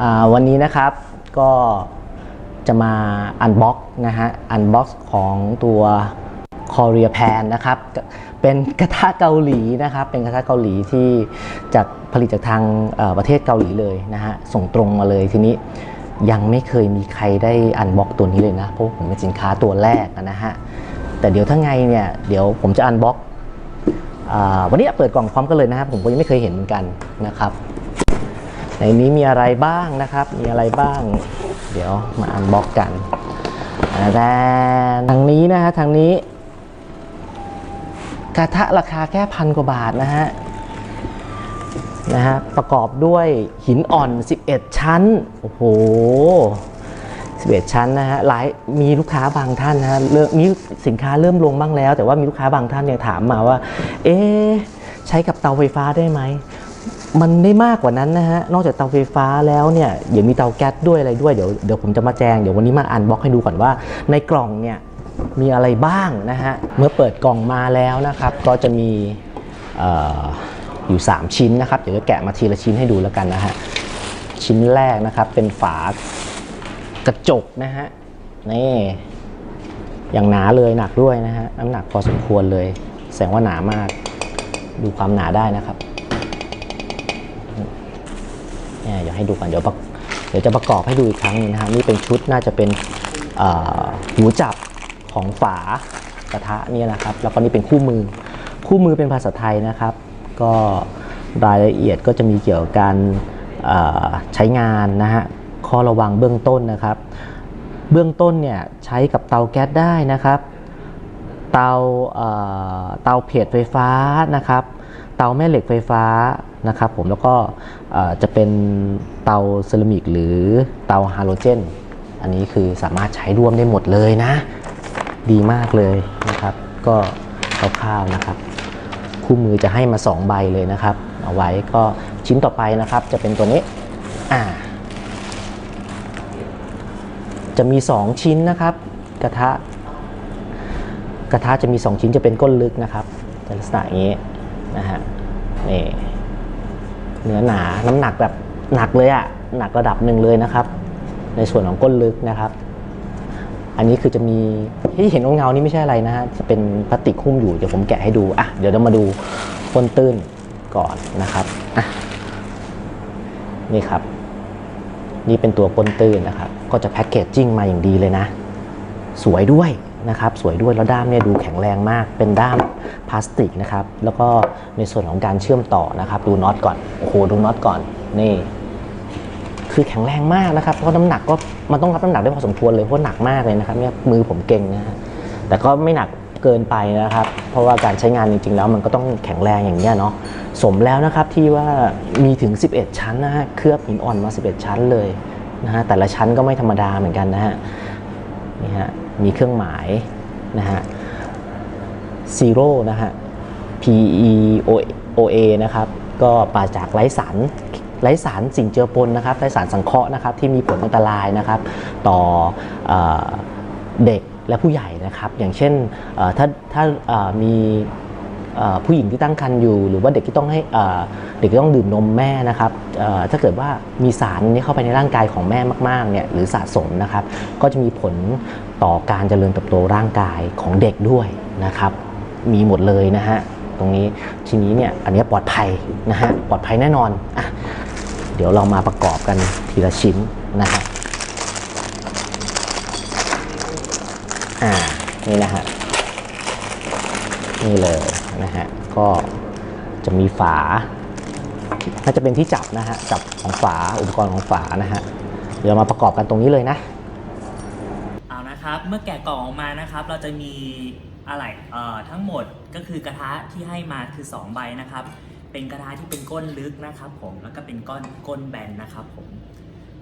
อ่าวันนี้นะครับก็จะมาอันบ็อกนะฮะอันบ็อกของตัว Korea Pan นะครับเป็นกระทะเกาหลีนะครับ เป็นกระทะเกาหลีที่จากผลิตจากทางประเทศเกาหลีเลยนะฮะส่งตรงมาเลยทีนี้ยังไม่เคยมีใครได้อันบ็อกตัวนี้เลยนะเพราะผมเป็นสินค้าตัวแรกนะฮะแต่เดี๋ยวถ้าไงเนี่ยเดี๋ยวผมจะอันบ็อกวันนี้เปิดกล่องพร้อมกันเลยนะครับผมก็ยังไม่เคยเห็นเหมือนกันนะครับ ในนี้มีอะไรบ้างนะครับ มีอะไรบ้าง เดี๋ยวมาอันบ็อกกันแต่ทางนี้นะฮะทางนี้ กระทะราคาแค่พันกว่าบาทนะฮะนะฮะประกอบด้วยหินอ่อน 11 ชั้น โอ้โห 11 ชั้นนะฮะหลายมีลูกค้าบางท่านนะฮะเริ่มมีสินค้าเริ่มลงบ้างแล้ว แต่ว่ามีลูกค้าบางท่านเนี่ยถามมาว่า เอ๊ใช้กับเตาไฟฟ้าได้ไหม มันได้มากกว่านั้นนะฮะ นอกจากเตาไฟฟ้าแล้วเนี่ยเดี๋ยวมีเตาแก๊สด้วยอะไรด้วย เดี๋ยวเดี๋ยวผมจะมาแจง เดี๋ยววันนี้มาอันบ็อกให้ดูก่อนว่า ในกล่องเนี่ยมีอะไรบ้างนะฮะ เมื่อเปิดกล่องมาแล้วนะครับ ก็จะมีอออยู่ 3 ชิ้นนะครับ เดี๋ยวจะแกะมาทีละชิ้นให้ดูแล้วกันนะฮะ ชิ้นแรกนะครับเป็นฝากระจกนะฮะ นี่ อย่างหนาเลยหนักด้วยนะฮะ น้ำหนักพอสมควรเลย แสดงว่าหนามาก ดูความหนาได้นะครับ เนี่ยอยากให้ดูก่อนเดี๋ยวเดี๋ยวจะประกอบให้ดูอีกครั้งนึงนะฮะนี่เป็นชุดน่าจะเป็นหูจับของฝากระทะนี่ยนะครับ แล้วก็นี่เป็นคู่มือ คู่มือเป็นภาษาไทยนะครับ ก็รายละเอียดก็จะมีเกี่ยวกับการใช้งานนะฮะข้อระวังเบื้องต้นนะครับ เบื้องต้นเนี่ยใช้กับเตาแก๊สได้นะครับ เตาเตาเพจไฟฟ้านะครับ เตาแม่เหล็กไฟฟ้านะครับผมแล้วก็จะเป็นเตาเซรามิกหรือเตาฮาโลเจน อันนี้คือสามารถใช้ร่วมได้หมดเลยนะ ดีมากเลยนะครับ ก็คร่าวๆนะครับ คู่มือจะให้มา 2 ใบเลยนะครับ เอาไว้ก็ชิ้นต่อไปนะครับ จะเป็นตัวนี้อ่าจะมี 2 ชิ้นนะครับ กระทะกระทะจะมี 2 ชิ้นจะเป็นก้นลึกนะครับลักษณะอย่างนี้ นะฮะนี่เนื้อหนาน้ำหนักแบบหนักเลยอะหนักระดับหนึ่งเลยนะครับ ในส่วนของก้นลึกนะครับ อันนี้คือจะมีที่เห็นเงาๆนี่ไม่ใช่อะไรนะฮะจะเป็นพลาสติกหุ้มอยู่เดี๋ยวผมแกะให้ดูอะเดี๋ยวเรามาดูก้นตื้นก่อนนะครับอะนี่ครับ นี่เป็นตัวก้นตื้นนะครับ ก็จะแพ็กเกจจิ้งมาอย่างดีเลยนะ สวยด้วย นะครับสวยด้วยแล้วด้ามเนี่ยดูแข็งแรงมาก เป็นด้ามพลาสติกนะครับแล้วก็ในส่วนของการเชื่อมต่อนะครับดูน็อตก่อนโอ้โหดูน็อตก่อนนี่คือแข็งแรงมากนะครับเพราะน้ำหนักก็มันต้องรับน้ำหนักได้พอสมควรเลยเพราะหนักมากเลยนะครับเนี่ยมือผมเก่งนะฮะแต่ก็ไม่หนักเกินไปนะครับ เพราะว่าการใช้งานจริงๆแล้วมันก็ต้องแข็งแรงอย่างนี้ยเนาะสมแล้วนะครับที่ว่ามีถึง 11 ชั้นนะฮะเคลือบหินอ่อนมา 11 ชั้นเลยนะฮะแต่ละชั้นก็ไม่ธรรมดาเหมือนกันนะฮะนี่ฮะ มีเครื่องหมายนะฮะซีโร่นะฮะ P E O O A นะครับ ก็ปราศจากไร้สารไร้สารสิ่งเจือปนนะครับไร้สารสังเคราะห์นะครับที่มีผลอันตรายนะครับต่อเอเด็กและผู้ใหญ่นะครับ อย่างเช่นถ้าถ้ามีผู้หญิงที่ตั้งครรภ์อยู่ หรือว่าเด็กที่ต้องให้เด็กที่ต้องดื่มนมแม่นะครับถ้าเกิดว่ามีสารนี้เข้าไปในร่างกายของแม่มากๆเนี่ยหรือสะสมนะครับ ก็จะมีผล ต่อการเจริญเติบโตร่างกายของเด็กด้วยนะครับ มีหมดเลยนะฮะตรงนี้ทีนี้เนี่ยอันนี้ปลอดภัยนะฮะปลอดภัยแน่นอนอะเดี๋ยวเรามาประกอบกันทีละชิ้นนะฮะอ่านี่นะฮะนี่เลยนะฮะก็จะมีฝาน่าจะเป็นที่จับนะฮะจับของฝาอุปกรณ์ของฝานะฮะเดี๋ยวมาประกอบกันตรงนี้เลยนะ นะครับเมื่อแกะกล่องออกมานะครับ เราจะมีอะไรเอ่อทั้งหมดก็คือกระทะที่ให้มาคือ 2 ใบนะครับ เป็นกระทะที่เป็นก้นลึกนะครับผมแล้วก็เป็นก้อนก้นแบนนะครับผม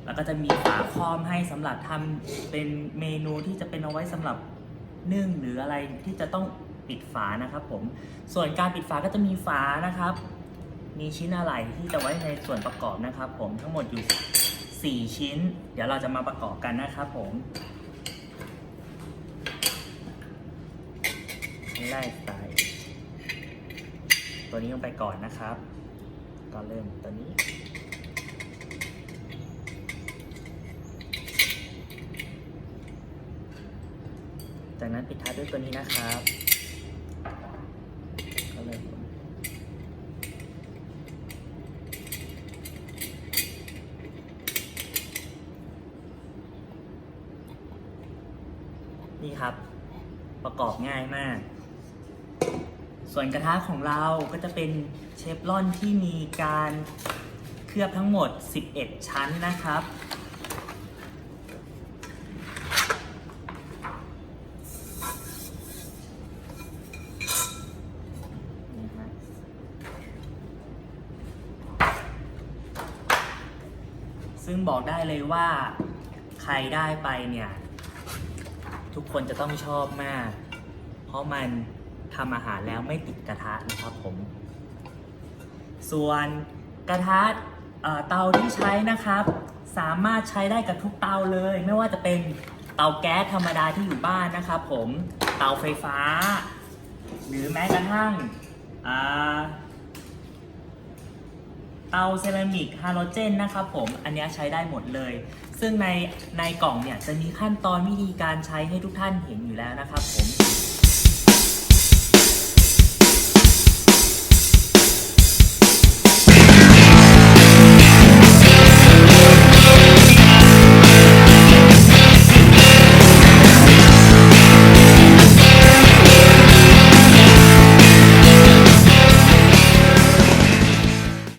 แล้วก็จะมีฝาครอบให้สำหรับทำเป็นเมนูที่จะเป็นเอาไว้สำหรับนึ่งหรืออะไรที่จะต้องปิดฝานะครับผมส่วนการปิดฝาก็จะมีฝานะครับ มีชิ้นอะไรที่จะไว้ในส่วนประกอบนะครับ ผมทั้งหมดอยู่ 4 ชิ้น เดี๋ยวเราจะมาประกอบกันนะครับผม ง่ายสไตล์ ตัวนี้ลงไปก่อนนะครับ ก็เริ่มตัวนี้ จากนั้นปิดท้ายด้วยตัวนี้นะครับก็เริ่มนี่ครับประกอบง่ายมาก ส่วนกระทะของเราก็จะเป็นเชฟรอนที่มีการเคลือบทั้งหมด 11 ชั้นนะครับ ซึ่งบอกได้เลยว่าใครได้ไปเนี่ย ทุกคนจะต้องชอบมาก เพราะมัน ทำอาหารแล้วไม่ติดกระทะนะครับผม ส่วนกระทะเตาที่ใช้นะครับ สามารถใช้ได้กับทุกเตาเลย ไม่ว่าจะเป็นเตาแก๊สธรรมดาที่อยู่บ้านนะครับผมเตาไฟฟ้า หรือแม้กระทั่งเตาเซรามิกฮาโลเจนนะครับผม อันนี้ใช้ได้หมดเลย ซึ่งในในกล่องเนี่ยจะมีขั้นตอนวิธีการใช้ให้ทุกท่านเห็นอยู่แล้วนะครับผม